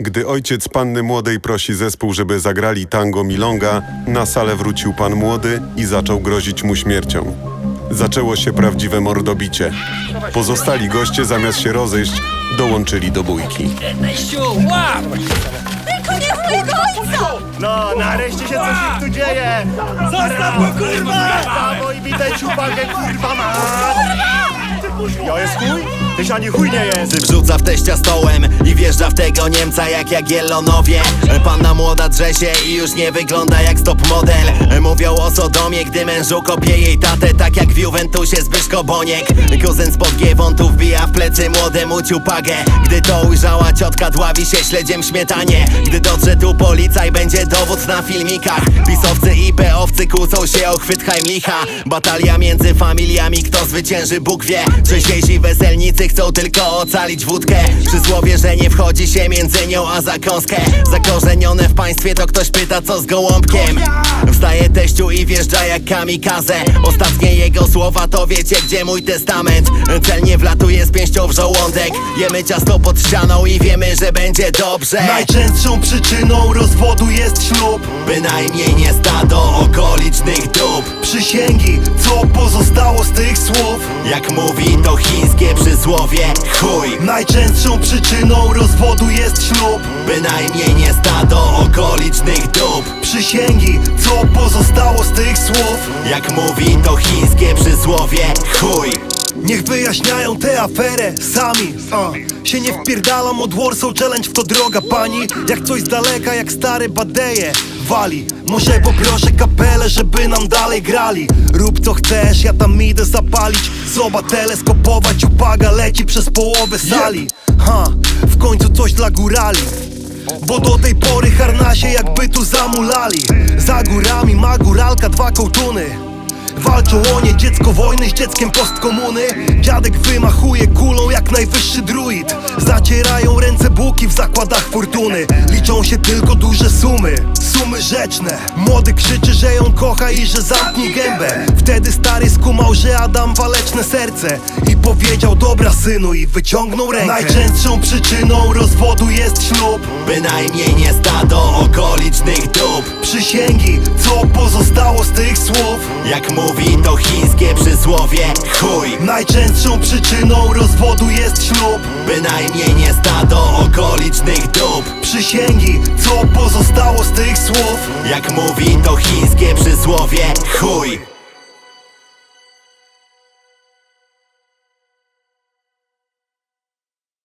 Gdy ojciec panny młodej prosi zespół, żeby zagrali tango milonga, na salę wrócił pan młody i zaczął grozić mu śmiercią. Zaczęło się prawdziwe mordobicie. Pozostali goście zamiast się rozejść, dołączyli do bójki. Łap! Tylko nie w mojego ojca! No, nareszcie się coś tu dzieje! Zostaw go, kurwa! Brawo i widać uwagę, kurwa ma! Ja jest chuj? Tyś ani chuj nie jest! Wrzuca w teścia stołem i wjeżdża w tego Niemca jak Jagiellonowie. Panna młoda drze się i już nie wygląda jak stop model. Mówią o Sodomie, gdy mężu kopie jej tatę Tak jak w Juventusie Zbyszko Boniek. Kuzyn spod Giewontu wbija w plecy młodemu ciupagę. Gdy to ujrzała ciotka dławi się śledziem śmietanie. Gdy dotrze tu policaj będzie dowód na filmikach. Pisowcy i peowcy kłócą się o chwyt Heimlicha. Batalia między familiami, kto zwycięży Bóg wie. Trzeźwiejsi weselnicy chcą tylko ocalić wódkę. Przysłowie, że nie wchodzi się między nią a zakąskę. Zakorzenione w państwie to ktoś pyta co z gołąbkiem. Wstaje teściu i wjeżdża jak kamikaze Ostatnie jego słowa to wiecie gdzie mój testament. Celnie wlatuje z pięścią w żołądek. Jemy ciasto pod ścianą i wiemy, że będzie dobrze. Najczęstszą przyczyną rozwodu jest ślub. Bynajmniej nie stado okolicznych dup Przysięgi, co pozostało z tych słów? Jak mówi to chińskie przysłowie Chuj. Najczęstszą przyczyną rozwodu jest ślub Bynajmniej nie stado okolicznych dup Przysięgi, co pozostało z tych słów? Jak mówi to chińskie przysłowie Chuj. Niech wyjaśniają tę aferę sami. Uh. Się nie wpierdalam od Warsaw Challenge w to droga pani. Jak coś z daleka, jak stare badeje Wali, może poproszę kapelę, żeby nam dalej grali. Rób co chcesz, ja tam idę zapalić. Zobacz teleskopować, upaga leci przez połowę sali. Ha, w końcu coś dla górali. Bo do tej pory harnasie jakby tu zamulali. Za górami ma góralka dwa kołtuny Walczą o nie dziecko wojny z dzieckiem postkomuny. Dziadek wymachuje kulą jak najwyższy druid. Zacierają ręce buki w zakładach fortuny. Liczą się tylko duże sumy, sumy rzeczne. Młody krzyczy, że ją kocha i że zamknie gębę. Wtedy stary skumał, że Adam waleczne serce I powiedział dobra synu i wyciągnął rękę. Najczęstszą przyczyną rozwodu jest ślub. Bynajmniej nie stado okolicznych dup Przysięgi, co pozostało z tych słów? Jak mówi to chińskie przysłowie. Chuj. Najczęstszą przyczyną rozwodu jest ślub. Bynajmniej nie stado okolicznych dup Przysięgi, co pozostało z tych słów. Jak mówi to chińskie przysłowie. Chuj